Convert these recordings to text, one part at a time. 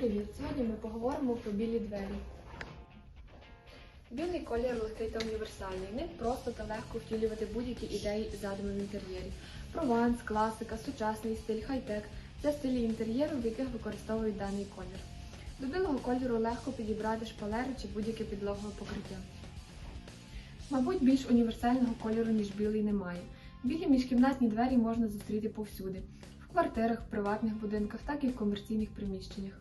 привіт! Сьогодні ми поговоримо про білі двері. Білий колір легкий та універсальний. Ним просто та легко втілювати будь-які ідеї задуми в інтер'єрі. Прованс, класика, сучасний стиль, хай-тек це стилі інтер'єру, в яких використовують даний колір. До білого кольору легко підібрати шпалери чи будь-яке підлогове покриття. Мабуть, більш універсального кольору, ніж білий, немає. Білі міжкімнатні двері можна зустріти повсюди в квартирах, в приватних будинках, так і в комерційних приміщеннях.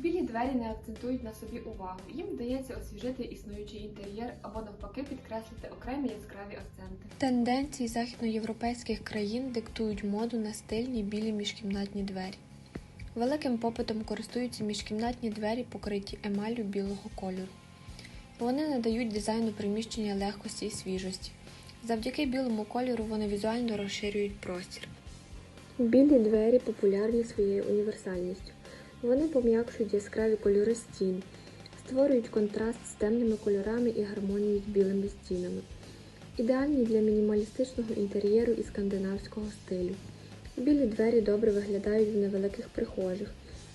Білі двері не акцентують на собі увагу. Їм вдається освіжити існуючий інтер'єр або навпаки підкреслити окремі яскраві акценти. Тенденції західноєвропейських країн диктують моду на стильні білі міжкімнатні двері. Великим попитом користуються міжкімнатні двері, покриті емаллю білого кольору. Вони надають дизайну приміщення легкості і свіжості. Завдяки білому кольору вони візуально розширюють простір. Білі двері популярні своєю універсальністю. Вони пом'якшують яскраві кольори стін, створюють контраст з темними кольорами і гармонію з білими стінами. Ідеальні для мінімалістичного інтер'єру і скандинавського стилю. Білі двері добре виглядають в невеликих прихожих,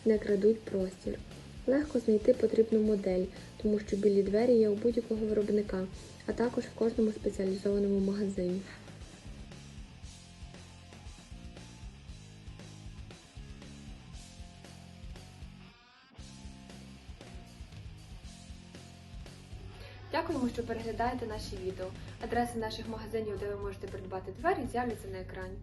не крадуть простір. Легко знайти потрібну модель, тому що білі двері є у будь-якого виробника, а також в кожному спеціалізованому магазині. Дякуємо, що переглядаєте наші відео. Адреси наших магазинів, де ви можете придбати двері, з'являться на екрані.